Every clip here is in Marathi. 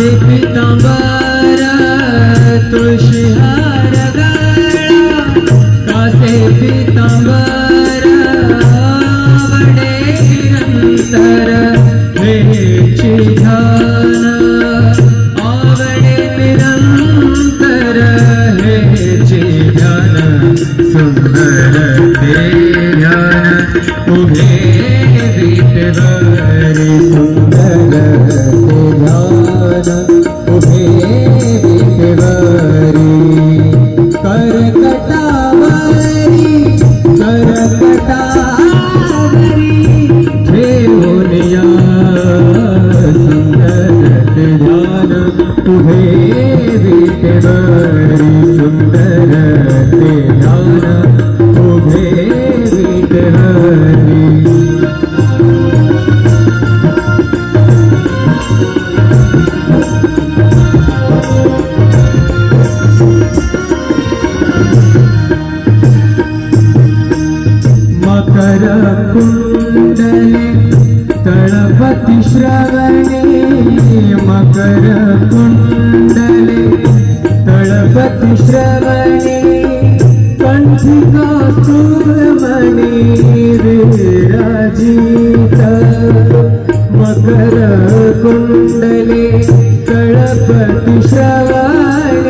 पिताम्बर तुषहार गड़ा कासे पिताम्बर बड़े निरंतर हे चिधान आवड़े निरंतर हे चिधान सुंदर तेरा कुंडले तळपती श्रवणे मकर कुंडले. तळपती श्रवणे कंठिका सुरमणी विराजित. मकर कुंडले तळपती श्रवणे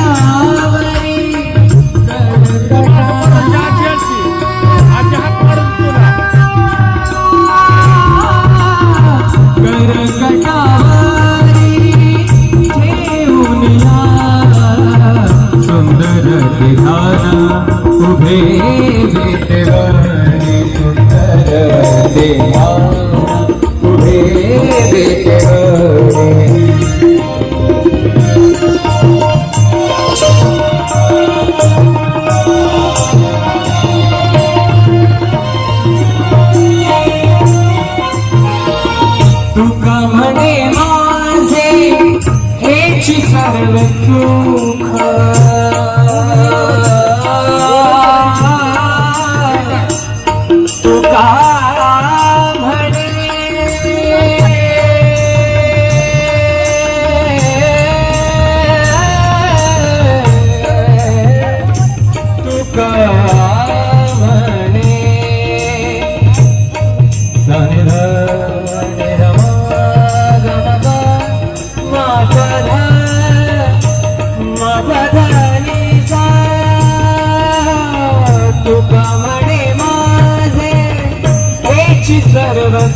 विधाना उभे विटवनि सुन्दर देहाना उभे विटवनि माझे हेच सुख।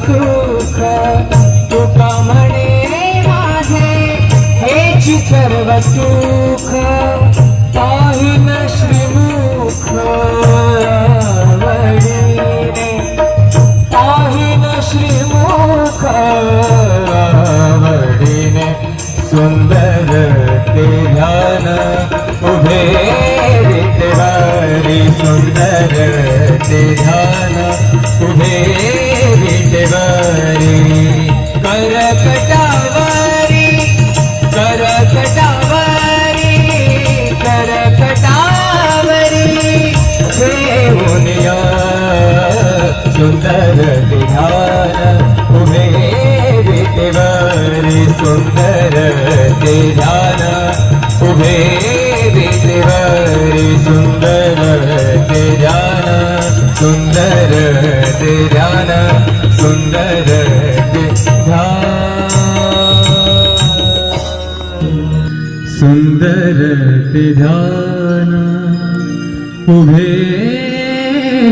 सुख तुका म्हणे माझे? हेची सर्व सुख पाहिन श्रीमुख वडिने पाहिन श्रीमुख वडिने सुंदर ते ध्यान उभे विटेवारी सुंदर ते सुंदर ते ध्यान उभे विटेवरी सुंदर ते ध्यान उभे विटेवरी सुंदर ते ध्यान सुंदर ते ध्यान सुंदर ते ध्यान सुंदर ते ध्यान उभे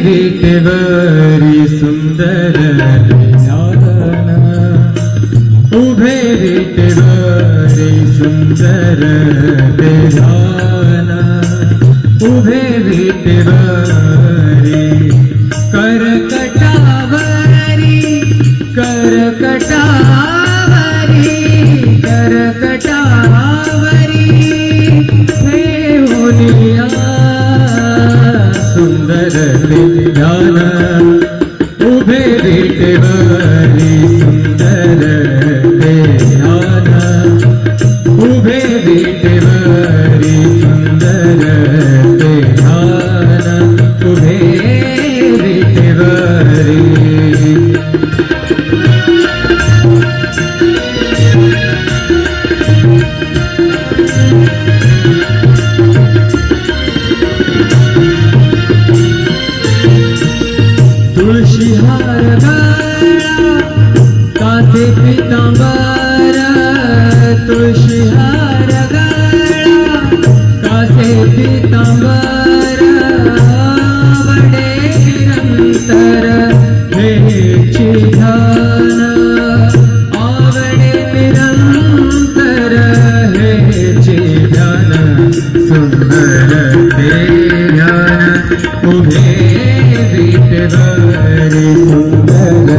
विटेवरी सुंदर ते ध्यान उभे विटेवरी सुंदर ते ध्यान उभे विटेवरी करकटावरी तुम्हें विकरार सुंदर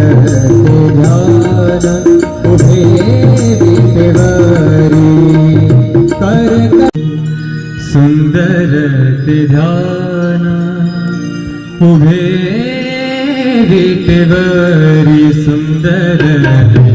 को ध्यान तुम्हें विकरारी सुंदर ते ध्यान तुम्हें सुंदर